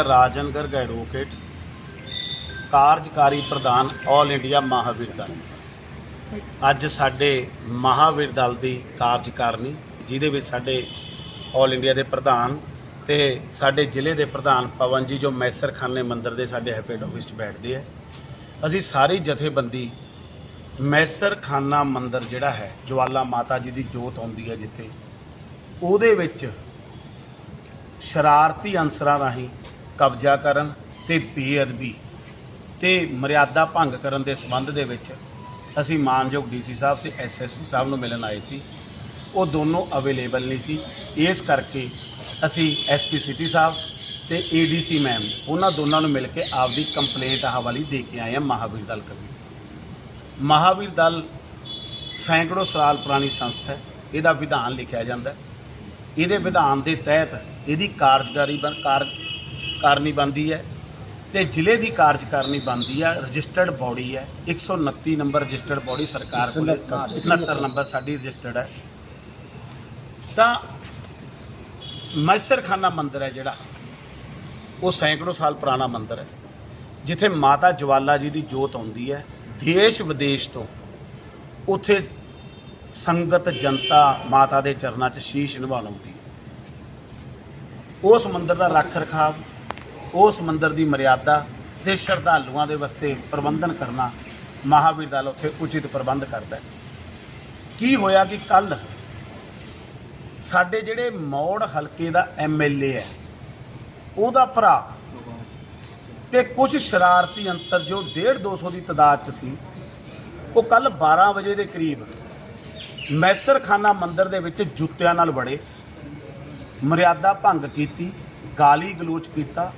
ਰਾਜਨ Garg advocate, ਕਾਰਜਕਾਰੀ ਪ੍ਰਧਾਨ all India Mahavir Dal. ਅੱਜ ਸਾਡੇ ਮਹਾਵੀਰ ਦਲ ਦੀ ਕਾਰਜਕਾਰਨੀ, ਜਿਹਦੇ ਵਿੱਚ ਸਾਡੇ ਆਲ ਇੰਡੀਆ ਦੇ ਪ੍ਰਧਾਨ ਤੇ ਸਾਡੇ ਜ਼ਿਲ੍ਹੇ ਦੇ ਪ੍ਰਧਾਨ ਪਵਨ ਜੀ, ਜੋ ਮੈਸਰਖਾਨੇ ਮੰਦਿਰ ਦੇ ਸਾਡੇ ਹੈਪੇਡ ਆਫਿਸ 'ਚ ਬੈਠਦੇ ਆ। ਅਸੀਂ ਸਾਰੀ ਜਥੇਬੰਦੀ ਮੈਸਰਖਾਨਾ ਮੰਦਿਰ ਜਿਹੜਾ ਹੈ, ਜਵਾਲਾ ਮਾਤਾ ਜੀ ਦੀ ਜੋਤ ਆਉਂਦੀ ਹੈ ਜਿੱਥੇ, ਉਹਦੇ ਵਿੱਚ ਸ਼ਰਾਰਤੀ ਅਨਸਰਾਂ ਰਾਹੀਂ ਕਬਜ਼ਾ ਕਰਨ ਤੇ ਬੇਅਦਬੀ ਤੇ ਮਰਿਆਦਾ ਭੰਗ ਕਰਨ ਦੇ ਸੰਬੰਧ ਦੇ ਵਿੱਚ ਅਸੀਂ ਮਾਨਯੋਗ ਡੀਸੀ ਸਾਹਿਬ ਤੇ ਐਸਐਸਪੀ ਸਾਹਿਬ ਨੂੰ ਮਿਲਣ ਆਏ ਸੀ। ਉਹ ਦੋਨੋਂ ਅਵੇਲੇਬਲ ਨਹੀਂ ਸੀ। ਇਸ ਕਰਕੇ ਅਸੀਂ ਐਸਪੀ ਸਿਟੀ ਸਾਹਿਬ ਤੇ ਏਡੀਸੀ ਮੈਮ ਉਹਨਾਂ ਦੋਨਾਂ ਨੂੰ ਮਿਲ ਕੇ ਆਪਦੀ ਕੰਪਲੇਂਟ ਹਵਾਲੀ ਦੇ ਕੇ ਆਏ ਆ ਮਹਾਵੀਰ ਦਲ ਕਵੀ। ਮਹਾਵੀਰ ਦਲ ਸੈਂਕੜੋ ਸਾਲ ਪੁਰਾਣੀ ਸੰਸਥਾ ਹੈ। ਇਹਦਾ ਵਿਧਾਨ ਲਿਖਿਆ ਜਾਂਦਾ ਹੈ। ਇਹਦੇ ਵਿਧਾਨ ਦੇ ਤਹਿਤ ਇਹਦੀ ਕਾਰਜਕਾਰੀ ਬਣ ਕਾਰ ਕਾਰਨੀ ਬਣਦੀ ਹੈ ਤੇ ਜ਼ਿਲ੍ਹੇ ਦੀ ਕਾਰਜਕਾਰਨੀ ਬਣਦੀ ਹੈ ਰਜਿਸਟਰਡ ਬਾਡੀ ਹੈ 129 ਨੰਬਰ ਰਜਿਸਟਰਡ ਬਾਡੀ ਸਰਕਾਰ ਕੋਲ 69 ਨੰਬਰ ਸਾਡੀ ਰਜਿਸਟਰਡ ਹੈ। ਤਾਂ ਮੈਸਰਖਾਨਾ ਮੰਦਿਰ ਹੈ ਜਿਹੜਾ ਉਹ ਸੈਂਕੜੋ ਸਾਲ ਪੁਰਾਣਾ ਮੰਦਿਰ ਹੈ ਜਿੱਥੇ ਮਾਤਾ ਜਵਾਲਾ ਜੀ ਦੀ ਜੋਤ ਆਉਂਦੀ ਹੈ ਦੇਸ਼ ਵਿਦੇਸ਼ ਤੋਂ। ਉੱਥੇ ਸੰਗਤ ਜਨਤਾ ਮਾਤਾ ਦੇ ਚਰਨਾਂ 'ਚ ਸ਼ੀਸ਼ ਨਿਵਾਉਣ ਆਉਂਦੀ ਹੈ। ਉਸ ਮੰਦਿਰ ਦਾ ਰੱਖ ਰਖਾਵ ਉਸ ਮੰਦਿਰ ਦੀ ਮਰਿਆਦਾ ਤੇ ਸ਼ਰਧਾਲੂਆਂ ਦੇ ਵਾਸਤੇ ਪ੍ਰਬੰਧਨ ਕਰਨਾ ਮਹਾਵੀਰ ਦਲ ਉੱਥੇ ਉਚਿਤ ਪ੍ਰਬੰਧ ਕਰਦਾ ਕੀ ਹੋਇਆ ਕਿ ਕੱਲ ਸਾਡੇ ਜਿਹੜੇ ਮੌੜ ਹਲਕੇ ਦਾ ਐਮਐਲਏ ਹੈ, ਉਹਦਾ ਭਰਾ ਤੇ ਕੁਝ ਸ਼ਰਾਰਤੀ ਅੰਸਰ ਜੋ 1.5 200 ਦੀ ਤਾਦਾਦ ਚ ਸੀ, ਉਹ ਕੱਲ 12 ਵਜੇ ਦੇ ਕਰੀਬ ਮੈਸਰਖਾਨਾ ਮੰਦਿਰ ਦੇ ਵਿੱਚ ਜੁੱਤਿਆਂ ਨਾਲ ਵੜੇ, ਮਰਿਆਦਾ ਭੰਗ ਕੀਤੀ, ਗਾਲੀ ਗਲੋਚ ਕੀਤਾ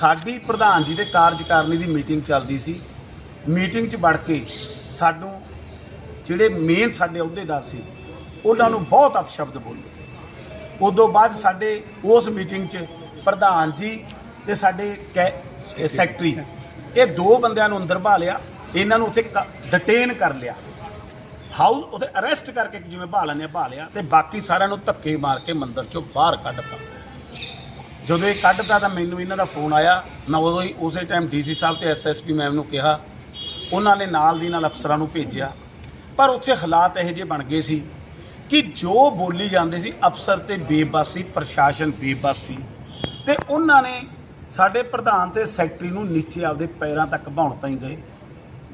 ਸਾਡੀ ਪ੍ਰਧਾਨ ਜੀ ਦੇ ਕਾਰਜਕਾਰਨੀ ਦੀ ਮੀਟਿੰਗ ਚੱਲਦੀ ਸੀ। ਮੀਟਿੰਗ 'ਚ ਵੜ ਕੇ ਸਾਨੂੰ ਜਿਹੜੇ ਮੇਨ ਸਾਡੇ ਅਹੁਦੇਦਾਰ ਸੀ, ਉਹਨਾਂ ਨੂੰ ਬਹੁਤ ਅਪਸ਼ਬਦ ਬੋਲੇ। ਉਦੋਂ ਬਾਅਦ ਸਾਡੇ ਉਸ ਮੀਟਿੰਗ 'ਚ ਪ੍ਰਧਾਨ ਜੀ ਤੇ ਸਾਡੇ ਕੈ- ਇਹ ਸੈਕਟਰੀ ਇਹ ਦੋ ਬੰਦਿਆਂ ਨੂੰ ਅੰਦਰ ਭਾ ਲਿਆ, ਇਹਨਾਂ ਨੂੰ ਉੱਥੇ ਡਿਟੇਨ ਕਰ ਲਿਆ। ਹਾਊਸ ਉੱਥੇ ਅਰੈਸਟ ਕਰਕੇ ਜਿਵੇਂ ਭਾ ਲੈਂਦੇ ਆ ਭਾ ਲਿਆ ਤੇ ਬਾਕੀ ਸਾਰਿਆਂ ਨੂੰ ਧੱਕੇ ਮਾਰ ਕੇ ਮੰਦਰ ਚੋਂ ਬਾਹਰ ਕੱਢਤਾ। ਜਦੋਂ ਇਹ ਕੱਢਤਾ ਤਾਂ ਮੈਨੂੰ ਇਹਨਾਂ ਦਾ ਫੋਨ ਆਇਆ। ਮੈਂ ਉਦੋਂ ਹੀ ਉਸੇ ਟਾਈਮ ਡੀਸੀ ਸਾਹਿਬ ਤੇ ਐਸਐਸਪੀ ਮੈਮ ਨੂੰ ਕਿਹਾ, ਉਹਨਾਂ ਨੇ ਨਾਲ ਦੀ ਨਾਲ ਅਫਸਰਾਂ ਨੂੰ ਭੇਜਿਆ। ਪਰ ਉੱਥੇ ਹਾਲਾਤ ਇਹੋ ਜਿਹੇ ਬਣ ਗਏ ਸੀ ਕਿ ਜੋ ਬੋਲੀ ਜਾਂਦੇ ਸੀ, ਅਫਸਰ ਤੇ ਬੇਬਸੀ, ਪ੍ਰਸ਼ਾਸਨ ਬੇਬਸੀ। ਤੇ ਉਹਨਾਂ ਨੇ ਸਾਡੇ ਪ੍ਰਧਾਨ ਤੇ ਸੈਕਟਰੀ ਨੂੰ ਨੀਚੇ ਆਪਦੇ ਪੈਰਾਂ ਤੱਕ ਭਾਉਣ ਤਾਈਂ ਗਏ।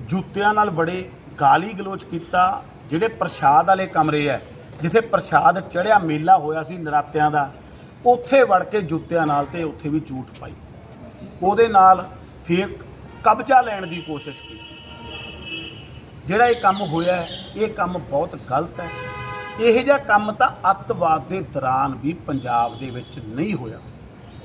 ਜੁੱਤਿਆਂ ਨਾਲ ਬੜੇ ਗਾਲੀ ਗਲੋਚ ਕੀਤਾ। ਜਿਹੜੇ ਪ੍ਰਸ਼ਾਦ ਵਾਲੇ ਕਮਰੇ ਐ ਜਿੱਥੇ ਪ੍ਰਸ਼ਾਦ ਚੜਿਆ ਮੇਲਾ ਹੋਇਆ ਸੀ ਨਰਾਤਿਆਂ ਦਾ ਉੱਥੇ ਵੜ ਕੇ ਜੁੱਤਿਆਂ ਨਾਲ ਤੇ ਉੱਥੇ ਵੀ ਝੂਠ ਪਾਈ। ਉਹਦੇ ਨਾਲ ਫਿਰ ਕਬਜ਼ਾ ਲੈਣ ਦੀ ਕੋਸ਼ਿਸ਼ ਕੀਤੀ। ਜਿਹੜਾ ਇਹ ਕੰਮ ਹੋਇਆ ਇਹ ਕੰਮ ਬਹੁਤ ਗਲਤ ਹੈ। ਇਹੋ ਜਿਹਾ ਕੰਮ ਤਾਂ ਅੱਤਵਾਦ ਦੇ ਦੌਰਾਨ ਵੀ ਪੰਜਾਬ ਦੇ ਵਿੱਚ ਨਹੀਂ ਹੋਇਆ।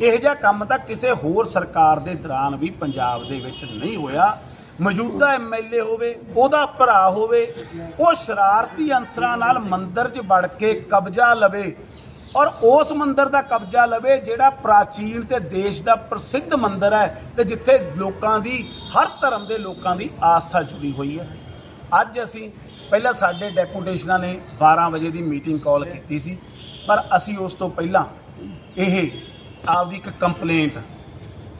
ਇਹੋ ਜਿਹਾ ਕੰਮ ਤਾਂ ਕਿਸੇ ਹੋਰ ਸਰਕਾਰ ਦੇ ਦੌਰਾਨ ਵੀ ਪੰਜਾਬ ਦੇ ਵਿੱਚ ਨਹੀਂ ਹੋਇਆ। ਮੌਜੂਦਾ ਐਮਐਲਏ ਹੋਵੇ, ਉਹਦਾ ਭਰਾ ਹੋਵੇ, ਉਹ ਸ਼ਰਾਰਤੀ ਅੰਸਰਾਂ ਨਾਲ ਮੰਦਰ 'ਚ ਵੜ ਕੇ ਕਬਜ਼ਾ ਲਵੇ ਔਰ ਉਸ ਮੰਦਿਰ ਦਾ ਕਬਜ਼ਾ ਲਵੇ ਜਿਹੜਾ ਪ੍ਰਾਚੀਨ ਤੇ ਦੇਸ਼ ਦਾ ਪ੍ਰਸਿੱਧ ਮੰਦਿਰ ਹੈ ਤੇ ਜਿੱਥੇ ਲੋਕਾਂ ਦੀ, ਹਰ ਧਰਮ ਦੇ ਲੋਕਾਂ ਦੀ ਆਸਥਾ ਜੁੜੀ ਹੋਈ ਹੈ। ਅੱਜ ਅਸੀਂ, ਪਹਿਲਾਂ ਸਾਡੇ ਡੈਪੂਟੇਸ਼ਨਾਂ ਨੇ 12 ਵਜੇ ਦੀ ਮੀਟਿੰਗ ਕਾਲ ਕੀਤੀ ਸੀ, ਪਰ ਅਸੀਂ ਉਸ ਤੋਂ ਪਹਿਲਾਂ ਇਹ ਆਪਦੀ ਇੱਕ ਕੰਪਲੇਂਟ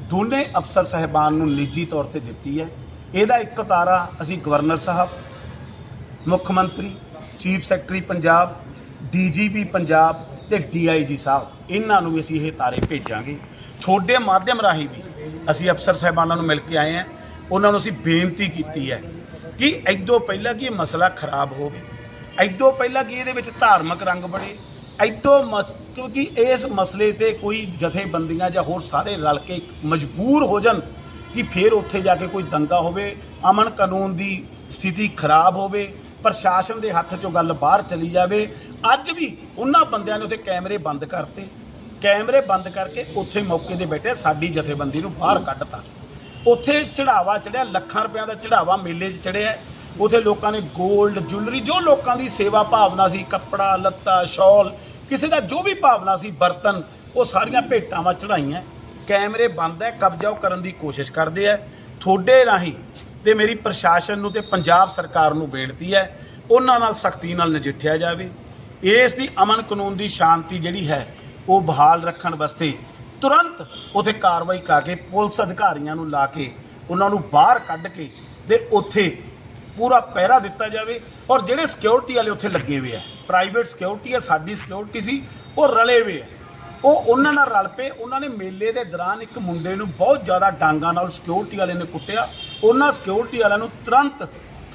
ਦੋਨੇ ਅਫਸਰ ਸਹਿਬਾਨ ਨੂੰ ਨਿੱਜੀ ਤੌਰ ਤੇ ਦਿੱਤੀ ਹੈ। ਇਹਦਾ ਇੱਕ ਤਾਰਾ ਅਸੀਂ ਗਵਰਨਰ ਸਾਹਿਬ, ਮੁੱਖ ਮੰਤਰੀ, chief secretary Punjab, DGP Punjab ਤੇ ਡੀਆਈਜੀ ਸਾਹਿਬ, ਇਹਨਾਂ ਨੂੰ ਵੀ ਅਸੀਂ ਇਹ ਤਾਰੇ ਭੇਜਾਂਗੇ। ਤੁਹਾਡੇ ਮਾਧਿਅਮ ਰਾਹੀਂ ਵੀ ਅਸੀਂ ਅਫਸਰ ਸਾਹਿਬਾਨਾਂ ਨੂੰ ਮਿਲ ਕੇ ਆਏ ਹਾਂ। ਉਹਨਾਂ ਨੂੰ ਅਸੀਂ ਬੇਨਤੀ ਕੀਤੀ ਹੈ ਕਿ ਐਦੋਂ ਪਹਿਲਾਂ ਕਿ ਇਹ ਮਸਲਾ ਖਰਾਬ ਹੋਵੇ, ਐਦੋਂ ਪਹਿਲਾਂ ਕਿ ਇਹਦੇ ਵਿੱਚ ਧਾਰਮਿਕ ਰੰਗ ਬਣੇ, ਐਦੋਂ ਮਸ, ਕਿਉਂਕਿ ਇਸ ਮਸਲੇ ਤੇ ਕੋਈ ਜਥੇਬੰਦੀਆਂ ਜਾਂ ਹੋਰ ਸਾਰੇ ਰਲ ਕੇ ਮਜਬੂਰ ਹੋ ਜਾਣ ਕਿ ਫਿਰ ਉੱਥੇ ਜਾ ਕੇ ਕੋਈ ਦੰਗਾ ਹੋਵੇ, ਅਮਨ ਕਾਨੂੰਨ ਦੀ ਸਥਿਤੀ ਖਰਾਬ ਹੋਵੇ ਪ੍ਰਸ਼ਾਸਨ ਦੇ ਹੱਥ 'ਚੋਂ ਗੱਲ ਬਾਹਰ ਚਲੀ ਜਾਵੇ, ਅੱਜ ਵੀ ਉਹਨਾਂ ਬੰਦਿਆਂ ਨੇ ਉੱਥੇ ਕੈਮਰੇ ਬੰਦ ਕਰਤੇ। ਕੈਮਰੇ ਬੰਦ ਕਰਕੇ ਉੱਥੇ ਮੌਕੇ ਤੇ ਬੈਠੇ, ਸਾਡੀ ਜਥੇਬੰਦੀ ਨੂੰ ਬਾਹਰ ਕੱਢਤਾ। ਉੱਥੇ ਚੜਾਵਾ ਚੜਿਆ ਲੱਖਾਂ ਰੁਪਿਆਂ ਦਾ ਚੜਾਵਾ ਮੇਲੇ 'ਚ ਚੜਿਆ ਉੱਥੇ ਲੋਕਾਂ ਨੇ 골ਡ ਜੁਐਲਰੀ ਜੋ ਲੋਕਾਂ ਦੀ ਸੇਵਾ ਭਾਵਨਾ ਸੀ, ਕੱਪੜਾ, ਲੱਤਾ, ਸ਼ਾਲ, ਕਿਸੇ ਦਾ ਜੋ ਵੀ ਭਾਵਨਾ ਸੀ, ਬਰਤਨ, ਉਹ ਸਾਰੀਆਂ ਭੇਟਾਵਾਂ ਚੜਾਈਆਂ ਕੈਮਰੇ ਬੰਦ ਹੈ, ਕਬਜ਼ਾ ਉਹ ਕਰਨ ਦੀ ਕੋਸ਼ਿਸ਼ ਕਰਦੇ ਆ ਤੁਹਾਡੇ ਰਾਹੀਂ ਤੇ ਮੇਰੀ ਪ੍ਰਸ਼ਾਸਨ ਨੂੰ ਤੇ ਪੰਜਾਬ ਸਰਕਾਰ ਨੂੰ ਬੇਨਤੀ ਹੈ, ਉਹਨਾਂ ਨਾਲ ਸਖਤੀ ਨਾਲ ਨਜਿੱਠਿਆ ਜਾਵੇ। ਇਸ ਦੀ ਅਮਨ ਕਾਨੂੰਨ ਦੀ ਸ਼ਾਂਤੀ ਜਿਹੜੀ ਹੈ, ਉਹ ਬਹਾਲ ਰੱਖਣ ਵਾਸਤੇ ਤੁਰੰਤ ਉਥੇ ਕਾਰਵਾਈ ਕਰਕੇ ਪੁਲਿਸ ਅਧਿਕਾਰੀਆਂ ਨੂੰ ਲਾ ਕੇ, ਉਹਨਾਂ ਨੂੰ ਬਾਹਰ ਕੱਢ ਕੇ ਤੇ ਉੱਥੇ ਪੂਰਾ ਪਹਿਰਾ ਦਿੱਤਾ ਜਾਵੇ। ਔਰ ਜਿਹੜੇ ਸਿਕਿਉਰਿਟੀ ਵਾਲੇ ਉੱਥੇ ਲੱਗੇ ਹੋਏ ਆ ਪ੍ਰਾਈਵੇਟ ਸਿਕਿਉਰਿਟੀ ਆ, ਸਾਡੀ ਸਿਕਿਉਰਿਟੀ ਸੀ, ਉਹ ਰਲੇ ਹੋਏ ਆ। ਉਹ ਉਹਨਾਂ ਨਾਲ ਰਲ ਪਏ, ਉਹਨਾਂ ਨੇ ਮੇਲੇ ਦੇ ਦੌਰਾਨ ਇੱਕ ਮੁੰਡੇ ਨੂੰ ਬਹੁਤ ਜ਼ਿਆਦਾ ਡਾਂਗਾਂ ਨਾਲ ਸਿਕਿਉਰਿਟੀ ਵਾਲੇ ਨੇ ਕੁੱਟਿਆ। ਉਹਨਾਂ ਸਿਕਿਉਰਿਟੀ ਵਾਲਿਆਂ ਨੂੰ ਤੁਰੰਤ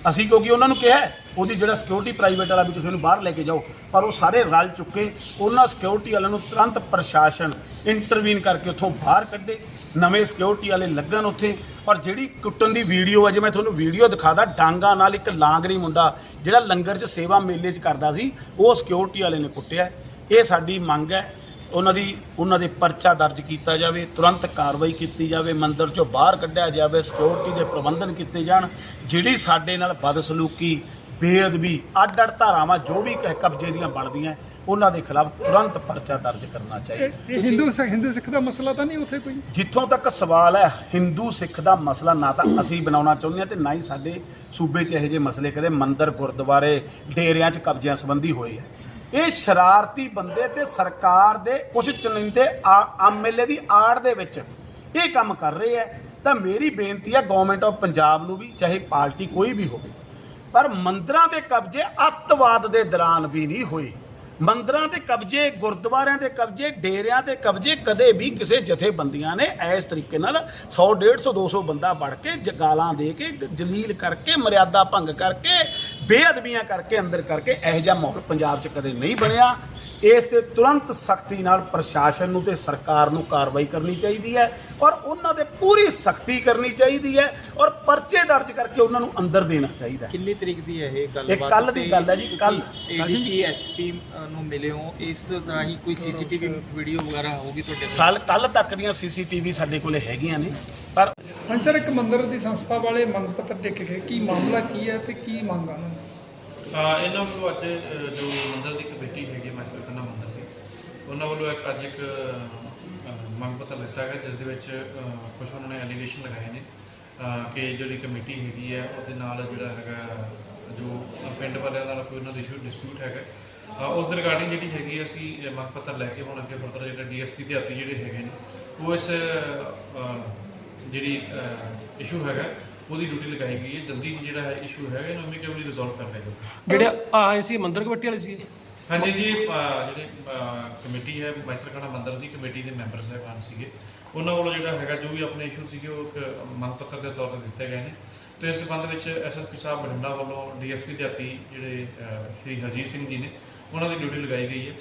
ਅਸੀਂ ਕਿਉਂਕਿ ਉਹਨਾਂ ਨੂੰ ਕਿਹਾ ਉਹਦੀ ਜਿਹੜਾ ਸਿਕਿਉਰਿਟੀ ਪ੍ਰਾਈਵੇਟ ਵਾਲਾ ਵੀ ਤੁਸੀਂ ਉਹਨੂੰ ਬਾਹਰ ਲੈ ਕੇ ਜਾਓ, ਪਰ ਉਹ ਸਾਰੇ ਰਲ ਚੁੱਕੇ, ਉਹਨਾਂ ਸਿਕਿਉਰਿਟੀ ਵਾਲਿਆਂ ਨੂੰ ਤੁਰੰਤ ਪ੍ਰਸ਼ਾਸਨ ਇੰਟਰਵੀਨ ਕਰਕੇ ਉੱਥੋਂ ਬਾਹਰ ਕੱਢੇ, ਨਵੇਂ ਸਿਕਿਉਰਿਟੀ ਵਾਲੇ ਲੱਗਣ ਉੱਥੇ, ਔਰ ਜਿਹੜੀ ਕੁੱਟਣ ਦੀ ਵੀਡੀਓ ਹੈ ਜੇ ਮੈਂ ਤੁਹਾਨੂੰ ਵੀਡੀਓ ਦਿਖਾਦਾ, ਡਾਂਗਾ ਨਾਲ ਇੱਕ ਲਾਂਗਰੀ ਮੁੰਡਾ, ਜਿਹੜਾ ਲੰਗਰ 'ਚ ਸੇਵਾ ਮੇਲੇ 'ਚ ਕਰਦਾ ਸੀ, ਉਹ ਸਿਕਿਉਰਿਟੀ ਵਾਲੇ ਨੇ ਕੁੱਟਿਆ। ਇਹ ਸਾਡੀ ਮੰਗ ਹੈ ਉਹਨਾਂ ਦੀ ਉਹਨਾਂ ਦੇ ਪਰਚਾ ਦਰਜ ਕੀਤਾ ਜਾਵੇ ਤੁਰੰਤ ਕਾਰਵਾਈ ਕੀਤੀ ਜਾਵੇ ਮੰਦਿਰ ਚੋਂ ਬਾਹਰ ਕੱਢਿਆ ਜਾਵੇ ਸਿਕਿਉਰਿਟੀ ਦੇ ਪ੍ਰਬੰਧਨ ਕੀਤੇ ਜਾਣ ਜਿਹੜੀ ਸਾਡੇ ਨਾਲ ਬਦਸਲੂਕੀ ਬੇਅਦਬੀ ਅੱਡ ਅੱਡ ਧਾਰਾਵਾਂ ਜੋ ਵੀ ਕ- ਕਬਜ਼ੇ ਦੀਆਂ ਬਣਦੀਆਂ ਉਹਨਾਂ ਦੇ ਖਿਲਾਫ ਤੁਰੰਤ ਪਰਚਾ ਦਰਜ ਕਰਨਾ ਚਾਹੀਦਾ। ਇਹ ਇਹ ਹਿੰਦੂ ਸਿੱਖ ਹਿੰਦੂ ਸਿੱਖ ਦਾ ਮਸਲਾ ਤਾਂ ਨਹੀਂ ਉੱਥੇ ਕੋਈ? ਜਿੱਥੋਂ ਤੱਕ ਸਵਾਲ ਹੈ ਹਿੰਦੂ ਸਿੱਖ ਦਾ ਮਸਲਾ ਨਾ ਤਾਂ ਅਸੀਂ ਬਣਾਉਣਾ ਚਾਹੁੰਦੇ ਹਾਂ ਤੇ ਨਾ ਹੀ ਸਾਡੇ ਸੂਬੇ 'ਚ ਇਹੋ ਜਿਹੇ ਮਸਲੇ ਕਦੇ ਮੰਦਿਰ ਗੁਰਦੁਆਰੇ ਡੇਰਿਆਂ 'ਚ ਕਬਜ਼ਿਆਂ ਸੰਬੰਧੀ ਹੋਏ ਆ। ਇਹ ਸ਼ਰਾਰਤੀ ਬੰਦੇ ਤੇ ਸਰਕਾਰ ਦੇ ਕੁਝ ਚੁਣਿੰਦੇ ਐਮਐਲਏ ਦੀ ਆੜ ਦੇ ਵਿੱਚ ਇਹ ਕੰਮ ਕਰ ਰਹੇ ਹੈ ਤਾਂ ਮੇਰੀ ਬੇਨਤੀ ਹੈ ਗਵਰਨਮੈਂਟ ਆਫ ਪੰਜਾਬ ਨੂੰ ਵੀ, ਚਾਹੇ ਪਾਰਟੀ ਕੋਈ ਵੀ ਹੋਵੇ, ਪਰ ਮੰਦਰਾਂ ਦੇ ਕਬਜ਼ੇ ਅੱਤਵਾਦ ਦੇ ਦੌਰਾਨ ਵੀ ਨਹੀਂ ਹੋਏ। ਮੰਦਰਾਂ ਦੇ ਕਬਜ਼ੇ, ਗੁਰਦੁਆਰਿਆਂ ਦੇ ਕਬਜ਼ੇ, ਡੇਰਿਆਂ ਦੇ ਕਬਜ਼ੇ ਕਦੇ ਵੀ ਕਿਸੇ ਜਥੇਬੰਦੀਆਂ ਨੇ ਇਸ ਤਰੀਕੇ ਨਾਲ 100 150 200 ਬੰਦਾ ਵੜ ਕੇ ਜਗਾਲਾਂ ਦੇ ਕੇ, ਜਲੀਲ ਕਰਕੇ, ਮਰਿਆਦਾ ਭੰਗ ਕਰਕੇ ਬੇਅਦਬੀਆਂ ਕਰਕੇ ਅੰਦਰ ਕਰਕੇ ਇਹੋ ਜਿਹਾ ਮਾਹੌਲ ਪੰਜਾਬ 'ਚ ਕਦੇ ਨਹੀਂ ਬਣਿਆ। ਇਸ ਤੇ ਤੁਰੰਤ ਸਖਤੀ ਨਾਲ ਪ੍ਰਸ਼ਾਸਨ ਨੂੰ ਤੇ ਸਰਕਾਰ ਨੂੰ ਕਾਰਵਾਈ ਕਰਨੀ ਚਾਹੀਦੀ ਹੈ ਔਰ ਉਹਨਾਂ ਦੇ ਪੂਰੀ ਸਖਤੀ ਕਰਨੀ ਚਾਹੀਦੀ ਹੈ ਔਰ ਪਰਚੇ ਦਰਜ ਕਰਕੇ ਉਹਨਾਂ ਨੂੰ ਅੰਦਰ ਦੇਣਾ ਚਾਹੀਦਾ ਹੈ। ਕਿੰਨੀ ਤਰੀਕ ਦੀ ਹੈ ਇਹ ਇਹ ਗੱਲਬਾਤ ਕੱਲ੍ਹ ਦੀ ਗੱਲ ਹੈ ਜੀ, ਕੱਲ੍ਹ। ਏਡੀਸੀ ਐਸਪੀ ਨੂੰ ਮਿਲੇ ਹੋ। ਇਸ ਤਰ੍ਹਾਂ ਹੀ ਕੋਈ ਸੀਸੀਟੀਵੀ ਵੀਡੀਓ ਵਗੈਰਾ ਹੋਗੀ ਤੁਹਾਡੇ ਕੋਲ? ਸਾਲ ਕੱਲ ਤੱਕ ਦੀਆਂ ਸੀਸੀਟੀਵੀ ਸਾਡੇ ਕੋਲੇ ਹੈਗੀਆਂ ਨੇ ਪਰ ਸਰ ਇੱਕ ਮੰਦਿਰ ਦੀ ਸੰਸਥਾ ਵਾਲੇ ਮੰਗ ਪੱਤਰ ਦੇ ਕੇ ਕੀ ਮਾਮਲਾ ਕੀ ਹੈ ਤੇ ਕੀ ਮੰਗ ਆ ਉਹਨਾਂ ਦੀ? ਹਾਂ ਇਹਨਾਂ ਵੱਲੋਂ ਅੱਜ ਅ, ਜੋ ਮੰਦਰ ਦੀ ਕਮੇਟੀ ਹੈਗੀ ਮਾਸਟਰ ਖੰਨਾ ਮੰਦਰ ਦੀ ਉਹਨਾਂ ਵੱਲੋਂ ਇੱਕ ਅੱਜ ਇੱਕ ਅ, ਮੰਗ ਪੱਤਰ ਦਿੱਤਾ ਗਿਆ ਜਿਸ ਦੇ ਵਿੱਚ ਅ, ਕੁਝ ਉਹਨਾਂ ਨੇ ਐਲੀਗੇਸ਼ਨ ਲਗਾਏ ਨੇ ਅ, ਕਿ ਜਿਹੜੀ ਕਮੇਟੀ ਹੈਗੀ ਹੈ ਉਹਦੇ ਨਾਲ ਜਿਹੜਾ ਹੈਗਾ ਜੋ ਪਿੰਡ ਵਾਲਿਆਂ ਨਾਲ ਕੋਈ ਉਹਨਾਂ ਦਾ ਇਸ਼ੂ ਡਿਸਪਿਊਟ ਹੈਗਾ ਅ, ਉਸ ਦੇ ਰਿਗਾਰਡਿੰਗ ਜਿਹੜੀ ਹੈਗੀ ਹੈ ਅਸੀਂ ਇਹ ਮੰਗ ਪੱਤਰ ਲੈ ਕੇ ਹੁਣ ਅੱਗੇ ਫਰਦਰ ਜਿਹੜਾ ਡੀਐਸਪੀ ਦੇ ਹੱਥੀ ਜਿਹੜੇ ਹੈਗੇ ਨੇ ਉਹ ਇਸ ਅ, ਜਿਹੜੀ ਇਸ਼ੂ ਹੈਗਾ ਉਹਦੀ ਡਿਊਟੀ ਲਗਾਈ ਗਈ ਹੈ। ਜਲਦੀ ਹੀ ਜਿਹੜਾ ਹੈ ਇਸ਼ੂ ਹੈਗਾ ਇਹਨੂੰ ਅਮਿਕੇਬਲੀ ਰਿਜ਼ੋਲਵ ਕਰ ਲਿਆ ਜਾਊਗਾ ਜਿਹੜੇ ਆਏ ਸੀ ਮੰਦਰ ਕਮੇਟੀ ਵਾਲੇ ਸੀ। ਹਾਂਜੀ ਜੀ ਜਿਹੜੇ ਕਮੇਟੀ ਹੈ ਮਾਈਸਰਖਾਨਾ ਮੰਦਿਰ ਦੀ ਕਮੇਟੀ ਦੇ ਮੈਂਬਰ ਸਾਹਿਬਾਨ ਸੀਗੇ। ਉਹਨਾਂ ਵੱਲੋਂ ਜਿਹੜਾ ਹੈਗਾ ਜੋ ਵੀ ਆਪਣੇ ਇਸ਼ੂ ਸੀਗੇ ਉਹ ਇੱਕ ਮੰਗ ਪੱਤਰ ਦੇ ਤੌਰ ਤੇ ਦਿੱਤੇ ਗਏ ਨੇ। ਤੇ ਇਸ ਸੰਬੰਧ ਵਿੱਚ ਐਸਐਸਪੀ ਸਾਹਿਬ ਬਠਿੰਡਾ ਵੱਲੋਂ ਡੀਐਸਪੀ ਦੇ ਹੱਥੀ ਜਿਹੜੇ ਸ਼੍ਰੀ ਹਰਜੀਤ ਸਿੰਘ ਜੀ ਨੇ ਉਹਨਾਂ ਦੀ ਡਿਊਟੀ ਲਗਾਈ ਗਈ ਹੈ।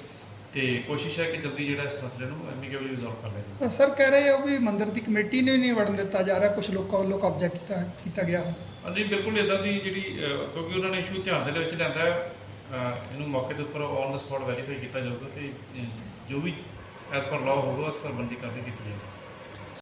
ਤੇ ਕੋਸ਼ਿਸ਼ ਹੈ ਕਿ ਜਲਦੀ ਜਿਹੜਾ ਇਸ ਮਸਲੇ ਨੂੰ ਐਮੀਕੇਬਲੀ ਰਿਜ਼ੋਲਵ ਕਰ ਲਿਆ ਜਾਵੇ। ਸਰ ਕਹਿ ਰਹੇ ਹੋ ਵੀ ਮੰਦਿਰ ਦੀ ਕਮੇਟੀ ਨੂੰ ਹੀ ਨਹੀਂ ਵੜਨ ਦਿੱਤਾ ਜਾ ਰਿਹਾ ਕੁਝ ਲੋਕਾਂ ਵੱਲੋਂ ਕਬਜ਼ਾ ਕੀਤਾ ਕੀਤਾ ਗਿਆ। ਹੈ ਹਾਂਜੀ ਬਿਲਕੁਲ ਇਦਾਂ ਦੀ ਜਿਹੜੀ ਅਹ ਕਿਉਂਕਿ ਉਹਨਾਂ ਨੇ ਇਸ਼ੂ ਧਿਆਨ ਦੇ ਵਿੱਚ ਲਿਆਂਦਾ ਹੈ, ਅਹ ਇਹਨੂੰ ਮੌਕੇ ਦੇ ਉੱਪਰ ਔਨ ਦਾ ਸਪੌਟ ਵੈਰੀਫਾਈ ਕੀਤਾ ਜਾਊਗਾ ਤੇ ਅਹ ਜੋ ਵੀ ਐਸ ਪਰ ਲਾਅ ਹੋਊਗਾ ਉਸ ਪਰ ਬੰਦੀ ਕਾਰਵਾਈ ਕੀਤੀ ਜਾਏਗੀ